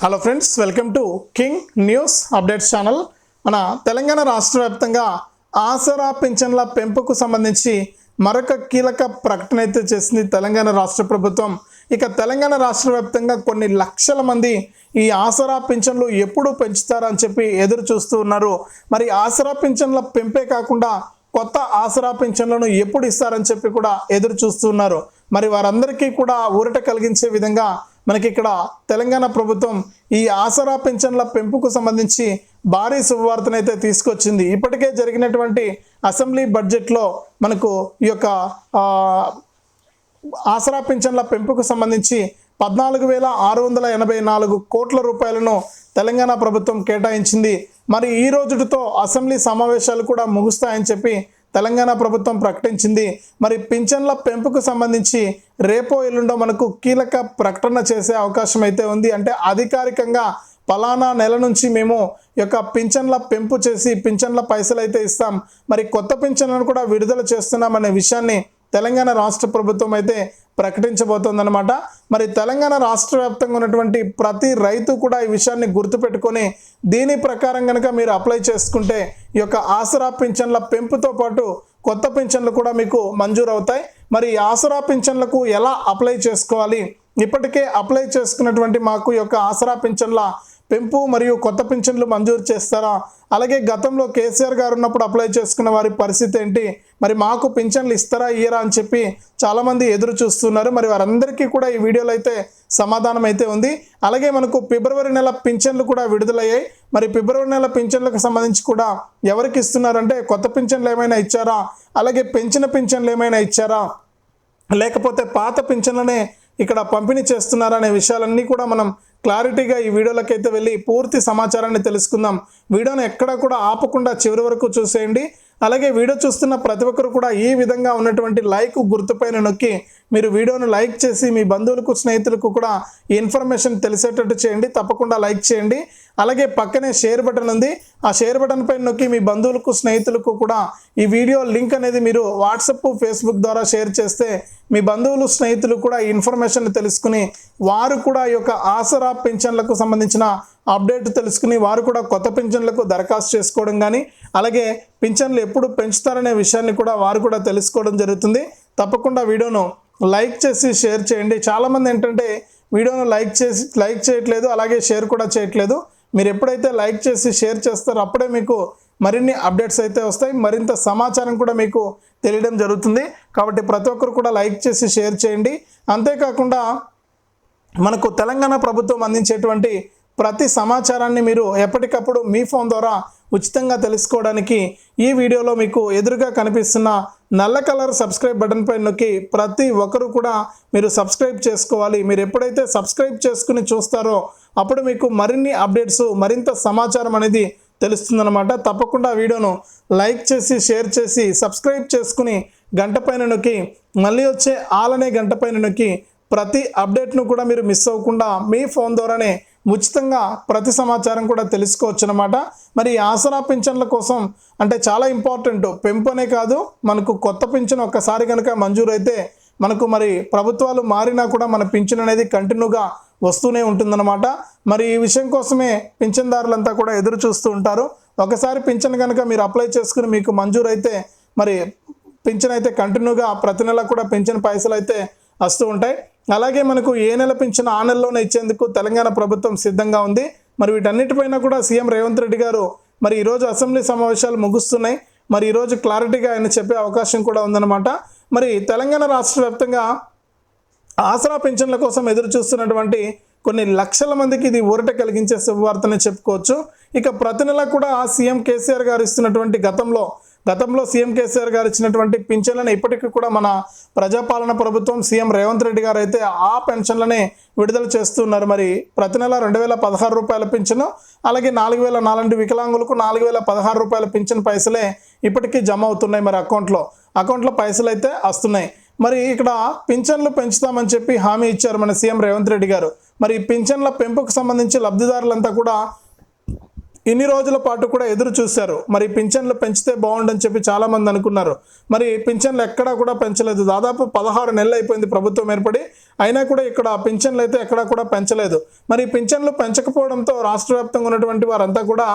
Hello friends welcome to king news updates channel మన తెలంగాణ రాష్ట్ర వ్యాప్తంగా ఆసరా పింఛన్ల పెంపుకు సంబంధించి మరొక కీలక ప్రకటన అయితే చేసింది తెలంగాణ రాష్ట్ర ప్రభుత్వం. ఇక తెలంగాణ రాష్ట్ర వ్యాప్తంగా కొన్ని లక్షల మంది ఈ ఆసరా పింఛన్లు ఎప్పుడు పెంచుతారని చెప్పి ఎదురు చూస్తూ ఉన్నారు. మరి ఆసరా పింఛన్ల పెంపే కాకుండా కొత్త ఆసరా పింఛన్లను ఎప్పుడు ఇస్తారని చెప్పి కూడా ఎదురు చూస్తున్నారు మరి వారందరికీ కూడా ఊరట కలిగించే విధంగా మనకి ఇక్కడ తెలంగాణ ప్రభుత్వం ఈ ఆసరా పెన్షన్ల పెంపుకు సంబంధించి భారీ శుభవార్తనైతే తీసుకొచ్చింది. ఇప్పటికే జరిగినటువంటి అసెంబ్లీ బడ్జెట్లో మనకు ఈ యొక్క ఆసరా పెన్షన్ల పెంపుకు సంబంధించి పద్నాలుగు వేల ఆరు వందల ఎనభై నాలుగు కోట్ల రూపాయలను తెలంగాణ ప్రభుత్వం కేటాయించింది. మరి ఈ రోజుతో అసెంబ్లీ సమావేశాలు కూడా ముగుస్తాయని చెప్పి తెలంగాణ ప్రభుత్వం ప్రకటించింది. మరి పింఛన్ల పెంపుకు సంబంధించి రేపో ఎల్లుండో మనకు కీలక ప్రకటన చేసే అవకాశం అయితే ఉంది. అంటే అధికారికంగా పలానా నెల నుంచి మేము యొక్క పింఛన్ల పెంపు చేసి పింఛన్ల పైసలు అయితే ఇస్తాం. మరి కొత్త పింఛన్లను కూడా విడుదల చేస్తున్నాం అనే విషయాన్ని తెలంగాణ రాష్ట్ర ప్రభుత్వం అయితే ప్రకటించబోతోందనమాట మరి తెలంగాణ రాష్ట్ర వ్యాప్తంగా ఉన్నటువంటి ప్రతి రైతు కూడా ఈ విషయాన్ని గుర్తుపెట్టుకొని దీని ప్రకారం కనుక మీరు అప్లై చేసుకుంటే ఈ యొక్క ఆసరా పింఛన్ల పెంపుతో పాటు కొత్త పింఛన్లు కూడా మీకు మంజూరు అవుతాయి మరి ఈ ఆసరా పింఛన్లకు ఎలా అప్లై చేసుకోవాలి? ఇప్పటికే అప్లై చేసుకున్నటువంటి మాకు ఈ యొక్క ఆసరా పింఛన్ల పెంపు మరియు కొత్త పింఛన్లు మంజూరు చేస్తారా? అలాగే గతంలో కేసీఆర్ గారు ఉన్నప్పుడు అప్లై చేసుకున్న వారి పరిస్థితి ఏంటి? మరి మాకు పింఛన్లు ఇస్తారా ఇయ్యరా అని చెప్పి చాలామంది ఎదురు చూస్తున్నారు. మరి వారందరికీ కూడా ఈ వీడియోలో అయితే సమాధానం అయితే ఉంది. అలాగే మనకు ఫిబ్రవరి నెల పింఛన్లు కూడా విడుదలయ్యాయి. మరి ఫిబ్రవరి నెల పింఛన్లకు సంబంధించి కూడా ఎవరికి ఇస్తున్నారంటే కొత్త పింఛన్లు ఏమైనా ఇచ్చారా? అలాగే పెంచిన పింఛన్లు ఏమైనా ఇచ్చారా? లేకపోతే పాత పింఛన్లనే ఇక్కడ పంపిణీ చేస్తున్నారనే విషయాలన్నీ కూడా మనం క్లారిటీగా ఈ వీడియోలోకి అయితే వెళ్ళి పూర్తి సమాచారాన్ని తెలుసుకుందాం. వీడియోను ఎక్కడ కూడా ఆపకుండా చివరి వరకు చూసేయండి. అలాగే వీడియో చూస్తున్న ప్రతి ఒక్కరు కూడా ఈ విధంగా ఉన్నటువంటి లైక్ గుర్తుపైన నొక్కి మీరు వీడియోను లైక్ చేసి మీ బంధువులకు స్నేహితులకు కూడా ఈ ఇన్ఫర్మేషన్ తెలిసేటట్టు చేయండి. తప్పకుండా లైక్ చేయండి. అలాగే పక్కనే షేర్ బటన్ ఉంది. ఆ షేర్ బటన్ పైన నొక్కి మీ బంధువులకు స్నేహితులకు కూడా ఈ వీడియో లింక్ అనేది మీరు వాట్సప్ ఫేస్బుక్ ద్వారా షేర్ చేస్తే మీ బంధువులు స్నేహితులు కూడా ఈ ఇన్ఫర్మేషన్ తెలుసుకుని వారు కూడా ఈ యొక్క ఆసరా పెన్షన్లకు సంబంధించిన అప్డేట్ తెలుసుకుని వారు కూడా కొత్త పింఛన్లకు దరఖాస్తు చేసుకోవడం కానీ అలాగే పింఛన్లు ఎప్పుడు పెంచుతారనే విషయాన్ని కూడా వారు కూడా తెలుసుకోవడం జరుగుతుంది. తప్పకుండా వీడియోను లైక్ చేసి షేర్ చేయండి. చాలామంది ఏంటంటే వీడియోను లైక్ చేసి లైక్ చేయట్లేదు అలాగే షేర్ కూడా చేయట్లేదు. మీరు ఎప్పుడైతే లైక్ చేసి షేర్ చేస్తారో అప్పుడే మీకు మరిన్ని అప్డేట్స్ అయితే వస్తాయి. మరింత సమాచారం కూడా మీకు తెలియడం జరుగుతుంది. కాబట్టి ప్రతి ఒక్కరు కూడా లైక్ చేసి షేర్ చేయండి. అంతేకాకుండా మనకు తెలంగాణ ప్రభుత్వం అందించేటువంటి ప్రతి సమాచారాన్ని మీరు ఎప్పటికప్పుడు మీ ఫోన్ ద్వారా ఉచితంగా తెలుసుకోవడానికి ఈ వీడియోలో మీకు ఎదురుగా కనిపిస్తున్న నల్ల కలర్ సబ్స్క్రైబ్ బటన్ పై నొక్కి ప్రతి ఒక్కరు కూడా మీరు సబ్స్క్రైబ్ చేసుకోవాలి. మీరు ఎప్పుడైతే సబ్స్క్రైబ్ చేసుకుని చూస్తారో అప్పుడు మీకు మరిన్ని అప్డేట్స్ మరింత సమాచారం అనేది తెలుస్తుందన్నమాట. తప్పకుండా వీడియోను లైక్ చేసి షేర్ చేసి సబ్స్క్రైబ్ చేసుకుని గంట పైన నొక్కి మళ్ళీ వచ్చే ఆలనే గంట పైన నొక్కి ప్రతి అప్డేట్ను కూడా మీరు మిస్ అవ్వకుండా మీ ఫోన్ ద్వారానే ఉచితంగా ప్రతి సమాచారం కూడా తెలుసుకోవచ్చు అనమాట మరి ఆసరా పింఛన్ల కోసం అంటే చాలా ఇంపార్టెంట్. పెంపునే కాదు మనకు కొత్త పింఛన్ ఒక్కసారి కనుక మంజూరైతే మనకు మరి ప్రభుత్వాలు మారినా కూడా మన పింఛన్ అనేది కంటిన్యూగా వస్తూనే ఉంటుందన్నమాట. మరి ఈ విషయం కోసమే పింఛన్దారులంతా కూడా ఎదురు చూస్తూ ఉంటారు. ఒకసారి పింఛన్ కనుక మీరు అప్లై చేసుకుని మీకు మంజూరైతే మరి పింఛన్ అయితే కంటిన్యూగా ప్రతి నెల కూడా పింఛన్ పైసలు అయితే వస్తూ ఉంటాయి. అలాగే మనకు ఏ నెల పింఛన్ ఆ నెలలోనే ఇచ్చేందుకు తెలంగాణ ప్రభుత్వం సిద్ధంగా ఉంది. మరి వీటన్నిటిపైన కూడా సీఎం రేవంత్ రెడ్డి గారు మరి ఈరోజు అసెంబ్లీ సమావేశాలు ముగుస్తున్నాయి. మరి ఈరోజు క్లారిటీగా ఆయన చెప్పే అవకాశం కూడా ఉందన్నమాట. మరి తెలంగాణ రాష్ట్ర వ్యాప్తంగా ఆసరా పెన్షన్ల కోసం ఎదురు చూస్తున్నటువంటి కొన్ని లక్షల మందికి ఇది ఊరట కలిగించే శుభవార్తనే చెప్పుకోవచ్చు. ఇక ప్రతి నెల కూడా సీఎం కేసీఆర్ గారు ఇస్తున్నటువంటి గతంలో గతంలో సీఎం కేసీఆర్ గారు ఇచ్చినటువంటి పింఛన్లను ఇప్పటికీ కూడా మన ప్రజాపాలన ప్రభుత్వం సీఎం రేవంత్ రెడ్డి గారు అయితే ఆ పెన్షన్లనే విడుదల చేస్తున్నారు. మరి ప్రతి నెల రెండు వేల పదహారు రూపాయల పింఛను అలాగే నాలుగు వేల నాలుగు వికలాంగులకు నాలుగు వేల పదహారు రూపాయల పింఛన్ పైసలే ఇప్పటికీ జమ అవుతున్నాయి మరి అకౌంట్లో. అకౌంట్లో పైసలు అయితే వస్తున్నాయి. మరి ఇక్కడ పింఛన్లు పెంచుతామని చెప్పి హామీ ఇచ్చారు మన సీఎం రేవంత్ రెడ్డి గారు. మరి పింఛన్ల పెంపుకు సంబంధించి లబ్ధిదారులంతా కూడా ఇన్ని రోజుల పాటు కూడా ఎదురు చూశారు. మరి పింఛన్లు పెంచితే బాగుండని చెప్పి చాలా మంది అనుకున్నారు. మరి పింఛన్లు ఎక్కడా కూడా పెంచలేదు. దాదాపు పదహారు నెలలు అయిపోయింది ప్రభుత్వం ఏర్పడి. అయినా కూడా ఇక్కడ పింఛన్లు అయితే ఎక్కడా కూడా పెంచలేదు. మరి పింఛన్లు పెంచకపోవడంతో రాష్ట్ర వ్యాప్తంగా ఉన్నటువంటి వారంతా కూడా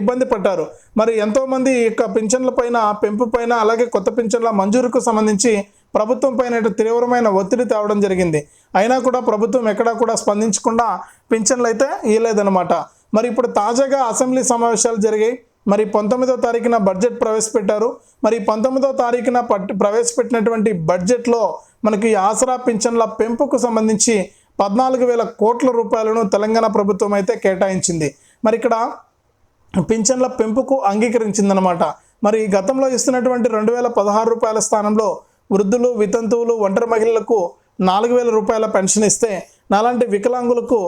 ఇబ్బంది పడ్డారు. మరి ఎంతోమంది యొక్క పింఛన్ల పైన పెంపు పైన అలాగే కొత్త పింఛన్ల మంజూరుకు సంబంధించి ప్రభుత్వం పైన తీవ్రమైన ఒత్తిడి తేవడం జరిగింది. అయినా కూడా ప్రభుత్వం ఎక్కడా కూడా స్పందించకుండా పింఛన్లు అయితే ఇవ్వలేదన్నమాట మరి ఇప్పుడు తాజాగా అసెంబ్లీ సమావేశాలు జరిగాయి. మరి పంతొమ్మిదో తారీఖున బడ్జెట్ ప్రవేశపెట్టారు. మరి పంతొమ్మిదో తారీఖున పట్ ప్రవేశపెట్టినటువంటి బడ్జెట్లో మనకి ఆసరా పింఛన్ల పెంపుకు సంబంధించి పద్నాలుగు వేల కోట్ల రూపాయలను తెలంగాణ ప్రభుత్వం అయితే కేటాయించింది. మరి ఇక్కడ పింఛన్ల పెంపుకు అంగీకరించిందనమాట మరి గతంలో ఇస్తున్నటువంటి రెండు వేల పదహారు రూపాయల స్థానంలో వృద్ధులు వితంతువులు ఒంటరి మహిళలకు నాలుగు వేల రూపాయల పెన్షన్ ఇస్తే నాలాంటి వికలాంగులకు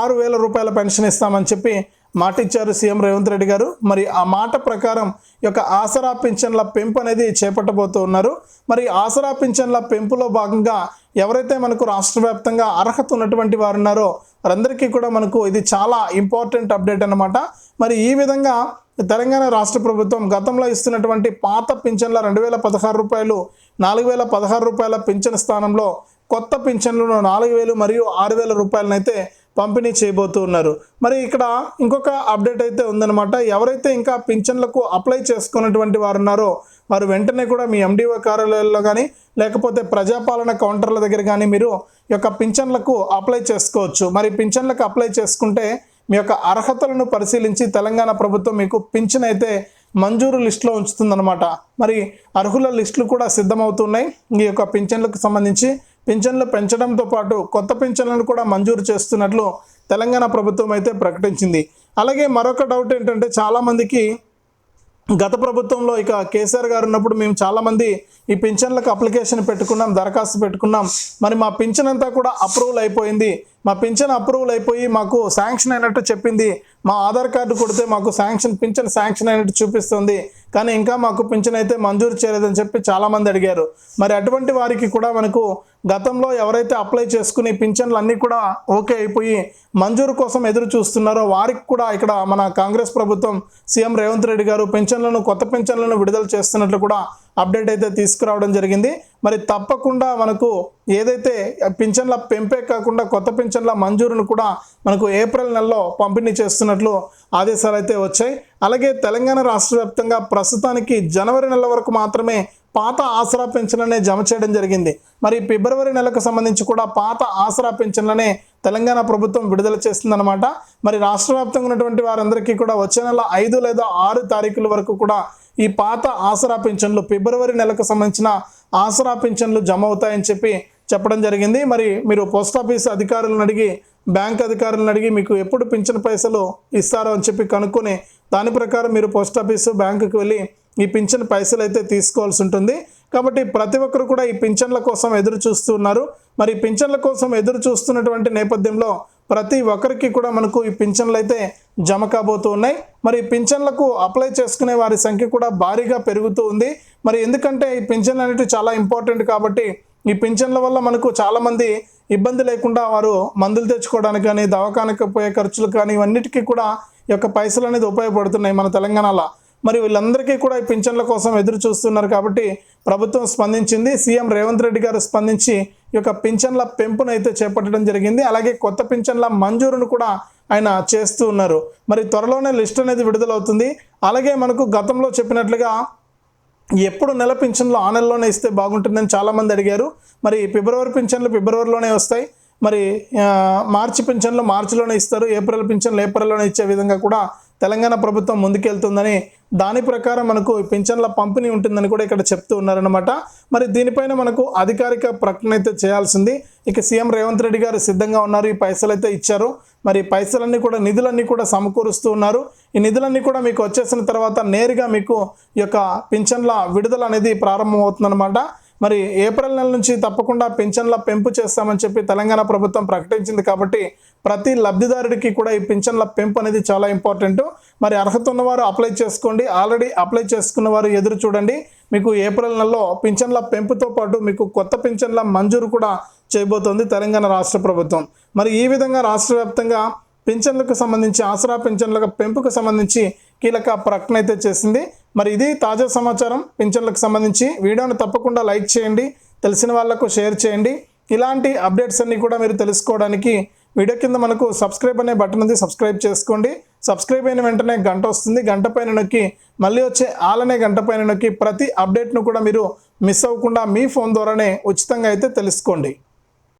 ఆరు వేల రూపాయల పెన్షన్ ఇస్తామని చెప్పి మాట ఇచ్చారు సీఎం రేవంత్ రెడ్డి గారు. మరి ఆ మాట ప్రకారం ఈ యొక్క ఆసరా పింఛన్ల పెంపు అనేది చేపట్టబోతూ ఉన్నారు. మరి ఆసరా పింఛన్ల పెంపులో భాగంగా ఎవరైతే మనకు రాష్ట్ర వ్యాప్తంగా అర్హత ఉన్నటువంటి వారు ఉన్నారో వారందరికీ కూడా మనకు ఇది చాలా ఇంపార్టెంట్ అప్డేట్ అన్నమాట. మరి ఈ విధంగా తెలంగాణ రాష్ట్ర ప్రభుత్వం గతంలో ఇస్తున్నటువంటి పాత పింఛన్ల రెండు వేల పదహారు రూపాయలు నాలుగు వేల పదహారు రూపాయల పింఛన్ స్థానంలో కొత్త పింఛన్లను నాలుగు వేలు మరియు ఆరు వేల రూపాయలనైతే పంపిణీ చేయబోతూ ఉన్నారు. మరి ఇక్కడ ఇంకొక అప్డేట్ అయితే ఉందన్నమాట. ఎవరైతే ఇంకా పింఛన్లకు అప్లై చేసుకున్నటువంటి వారు ఉన్నారో వారు వెంటనే కూడా మీ ఎండిఓ కార్యాలయాల్లో కానీ లేకపోతే ప్రజాపాలన కౌంటర్ల దగ్గర కానీ మీరు ఈ యొక్క పింఛన్లకు అప్లై చేసుకోవచ్చు. మరి పింఛన్లకు అప్లై చేసుకుంటే మీ యొక్క అర్హతలను పరిశీలించి తెలంగాణ ప్రభుత్వం మీకు పింఛన్ అయితే మంజూరు లిస్టులో ఉంచుతుందన్నమాట. మరి అర్హుల లిస్టులు కూడా సిద్ధమవుతున్నాయి. ఈ యొక్క పింఛన్లకు సంబంధించి పింఛన్లు పెంచడంతో పాటు కొత్త పింఛన్లను కూడా మంజూరు చేస్తున్నట్లు తెలంగాణ ప్రభుత్వం అయితే ప్రకటించింది. అలాగే మరొక డౌట్ ఏంటంటే చాలామందికి గత ప్రభుత్వంలో ఇక కేసీఆర్ గారు ఉన్నప్పుడు మేము చాలామంది ఈ పింఛన్లకు అప్లికేషన్ పెట్టుకున్నాం దరఖాస్తు పెట్టుకున్నాం. మరి మా పింఛన్ అంతా కూడా అప్రూవల్ అయిపోయింది. మా పింఛన్ అప్రూవల్ అయిపోయి మాకు శాంక్షన్ అయినట్టు చెప్పింది. మా ఆధార్ కార్డు కొడితే మాకు శాంక్షన్ పింఛన్ శాంక్షన్ అయినట్టు చూపిస్తుంది. కానీ ఇంకా మాకు పింఛన్ అయితే మంజూరు చేయలేదని చెప్పి చాలామంది అడిగారు. మరి అటువంటి వారికి కూడా మనకు గతంలో ఎవరైతే అప్లై చేసుకుని పింఛన్లు అన్నీ కూడా ఓకే అయిపోయి మంజూరు కోసం ఎదురు చూస్తున్నారో వారికి కూడా ఇక్కడ మన కాంగ్రెస్ ప్రభుత్వం సీఎం రేవంత్ రెడ్డి గారు పెన్షన్లను కొత్త పెన్షన్లను విడుదల చేస్తున్నట్లు కూడా అప్డేట్ అయితే తీసుకురావడం జరిగింది. మరి తప్పకుండా మనకు ఏదైతే పింఛన్ల పెంపే కాకుండా కొత్త పింఛన్ల మంజూరును కూడా మనకు ఏప్రిల్ నెలలో పంపిణీ చేస్తున్నట్లు ఆదేశాలు అయితే వచ్చాయి. అలాగే తెలంగాణ రాష్ట్ర వ్యాప్తంగా ప్రస్తుతానికి జనవరి నెల వరకు మాత్రమే పాత ఆసరా పెన్షన్లనే జమ చేయడం జరిగింది. మరి ఫిబ్రవరి నెలకు సంబంధించి కూడా పాత ఆసరా పెన్షన్లనే తెలంగాణ ప్రభుత్వం విడుదల చేస్తుందన్నమాట. మరి రాష్ట్ర వ్యాప్తంగా ఉన్నటువంటి వారందరికీ కూడా వచ్చే నెల ఐదు లేదా ఆరు తారీఖుల వరకు కూడా ఈ పాత ఆసరా పింఛన్లు ఫిబ్రవరి నెలకు సంబంధించిన ఆసరా పింఛన్లు జమ అవుతాయని చెప్పి చెప్పడం జరిగింది. మరి మీరు పోస్ట్ ఆఫీస్ అధికారులను అడిగి బ్యాంక్ అధికారులను అడిగి మీకు ఎప్పుడు పింఛన్ పైసలు ఇస్తారో అని చెప్పి కనుక్కొని దాని ప్రకారం మీరు పోస్ట్ ఆఫీసు బ్యాంకుకి వెళ్ళి ఈ పింఛన్ పైసలు అయితే తీసుకోవాల్సి ఉంటుంది. కాబట్టి ప్రతి ఒక్కరు కూడా ఈ పింఛన్ల కోసం ఎదురు చూస్తున్నారు మరి పింఛన్ల కోసం ఎదురు చూస్తున్నటువంటి నేపథ్యంలో ప్రతి ఒక్కరికి కూడా మనకు ఈ పింఛన్లు అయితే జమ కాబోతూ ఉన్నాయి. మరి ఈ పింఛన్లకు అప్లై చేసుకునే వారి సంఖ్య కూడా భారీగా పెరుగుతూ ఉంది. మరి ఎందుకంటే ఈ పింఛన్లు అనేవి చాలా ఇంపార్టెంట్ కాబట్టి ఈ పింఛన్ల వల్ల మనకు చాలామంది ఇబ్బంది లేకుండా వారు మందులు తెచ్చుకోవడానికి కానీ దవాఖానకు పోయే ఖర్చులు కానీ ఇవన్నిటికీ కూడా ఈ యొక్క పైసలు అనేది ఉపయోగపడుతున్నాయి మన తెలంగాణలో. మరి వీళ్ళందరికీ కూడా ఈ పింఛన్ల కోసం ఎదురు చూస్తున్నారు కాబట్టి ప్రభుత్వం స్పందించింది. సీఎం రేవంత్ రెడ్డి గారు స్పందించి యొక్క పింఛన్ల పెంపును అయితే చేపట్టడం జరిగింది. అలాగే కొత్త పింఛన్ల మంజూరును కూడా ఆయన చేస్తూ ఉన్నారు. మరి త్వరలోనే లిస్ట్ అనేది విడుదలవుతుంది. అలాగే మనకు గతంలో చెప్పినట్లుగా ఎప్పుడు నెల పింఛన్లు ఆ నెలలోనే ఇస్తే బాగుంటుందని చాలామంది అడిగారు. మరి ఫిబ్రవరి పింఛన్లు ఫిబ్రవరిలోనే వస్తాయి. మరి మార్చి పింఛన్లు మార్చిలోనే ఇస్తారు. ఏప్రిల్ పింఛన్లు ఏప్రిల్లోనే ఇచ్చే విధంగా కూడా తెలంగాణ ప్రభుత్వం ముందుకెళ్తుందని దాని ప్రకారం మనకు పింఛన్ల పంపిణీ ఉంటుందని కూడా ఇక్కడ చెప్తూ ఉన్నారనమాట మరి దీనిపైన మనకు అధికారిక ప్రకటన అయితే చేయాల్సింది. ఇక సీఎం రేవంత్ రెడ్డి గారు సిద్ధంగా ఉన్నారు. ఈ పైసలు అయితే ఇచ్చారు. మరి పైసలన్నీ కూడా నిధులన్నీ కూడా సమకూరుస్తూ ఉన్నారు. ఈ నిధులన్నీ కూడా మీకు వచ్చేసిన తర్వాత నేరుగా మీకు ఈ యొక్క పింఛన్ల విడుదల అనేది ప్రారంభమవుతుందన్నమాట. మరి ఏప్రిల్ నెల నుంచి తప్పకుండా పింఛన్ల పెంపు చేస్తామని చెప్పి తెలంగాణ ప్రభుత్వం ప్రకటించింది కాబట్టి ప్రతి లబ్ధిదారుడికి కూడా ఈ పింఛన్ల పెంపు అనేది చాలా ఇంపార్టెంట్. మరి అర్హత ఉన్నవారు అప్లై చేసుకోండి. ఆల్రెడీ అప్లై చేసుకున్న వారు ఎదురు చూడండి. మీకు ఏప్రిల్ నెలలో పింఛన్ల పెంపుతో పాటు మీకు కొత్త పింఛన్ల మంజూరు కూడా చేయబోతోంది తెలంగాణ రాష్ట్ర ప్రభుత్వం. మరి ఈ విధంగా రాష్ట్ర వ్యాప్తంగా పింఛన్లకు సంబంధించి ఆసరా పింఛన్ల పెంపుకు సంబంధించి కీలక ప్రకటన అయితే చేసింది. మరి ఇది తాజా సమాచారం. పింఛన్లకు సంబంధించి వీడియోను తప్పకుండా లైక్ చేయండి తెలిసిన వాళ్ళకు షేర్ చేయండి. ఇలాంటి అప్డేట్స్ అన్నీ కూడా మీరు తెలుసుకోవడానికి వీడియో కింద మనకు సబ్స్క్రైబ్ అనే బటన్ ఉంది సబ్స్క్రైబ్ చేసుకోండి. సబ్స్క్రైబ్ అయిన వెంటనే గంట వస్తుంది గంట పైన నొక్కి మళ్ళీ వచ్చే ఆలనే గంట పైన నొక్కి ప్రతి అప్డేట్ను కూడా మీరు మిస్ అవ్వకుండా మీ ఫోన్ ద్వారానే ఉచితంగా అయితే తెలుసుకోండి.